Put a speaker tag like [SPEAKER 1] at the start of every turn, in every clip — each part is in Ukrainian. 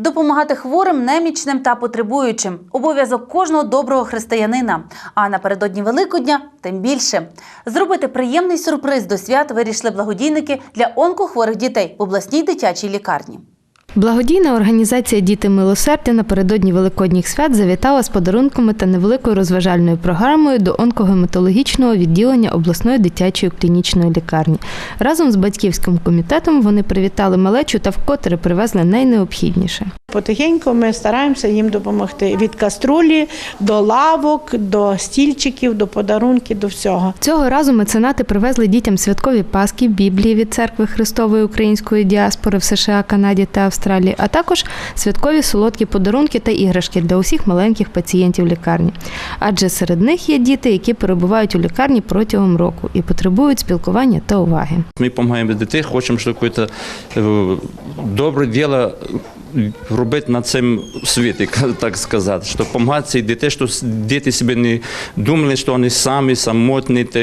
[SPEAKER 1] Допомагати хворим, немічним та потребуючим обов'язок кожного доброго християнина. А напередодні Великодня тим більше. Зробити приємний сюрприз до свят вирішили благодійники для онкохворих дітей в обласній дитячій лікарні.
[SPEAKER 2] Благодійна організація Діти милосердя напередодні великодніх свят завітала з подарунками та невеликою розважальною програмою до онкогематологічного відділення обласної дитячої клінічної лікарні. Разом з батьківським комітетом вони привітали малечу та вкотре привезли найнеобхідніше.
[SPEAKER 3] Потихеньку ми стараємося їм допомогти від каструлі до лавок, до стільчиків, до подарунків, до всього.
[SPEAKER 2] Цього разу меценати привезли дітям святкові паски, біблії від церкви Христової української діаспори в США, Канаді та Австралії, а також святкові солодкі подарунки та іграшки для усіх маленьких пацієнтів лікарні. Адже серед них є діти, які перебувають у лікарні протягом року і потребують спілкування та уваги.
[SPEAKER 4] Мы допомагаємо дітей, хочемо, що якесь е, добре діло робити на цьому світі, так сказати, що допомагати цій дітей, щоб діти себе не думали, що вони самі, самотні, та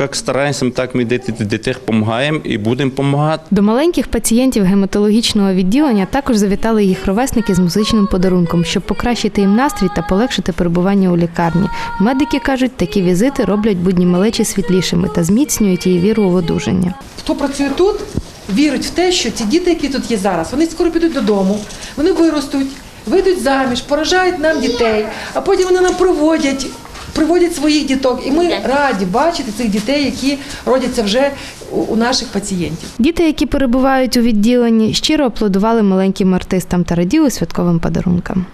[SPEAKER 4] як стараємося, так ми дітей, дітей допомагаємо і будемо допомагати.
[SPEAKER 2] До маленьких пацієнтів гематологічного відділення також завітали їх ровесники з музичним подарунком, щоб покращити їм настрій та полегшити перебування у лікарні. Медики кажуть, такі візити роблять будні малечі світлішими та зміцнюють її віру у одужання.
[SPEAKER 5] Хто працює тут, вірить в те, що ці діти, які тут є зараз, вони скоро підуть додому, вони виростуть, вийдуть заміж, поражають нам дітей, а потім вони нам проводять. Приводять своїх діток, і ми раді бачити цих дітей, які родяться вже у- наших пацієнтів.
[SPEAKER 2] Діти, які перебувають у відділенні, щиро аплодували маленьким артистам та раділи святковим подарункам.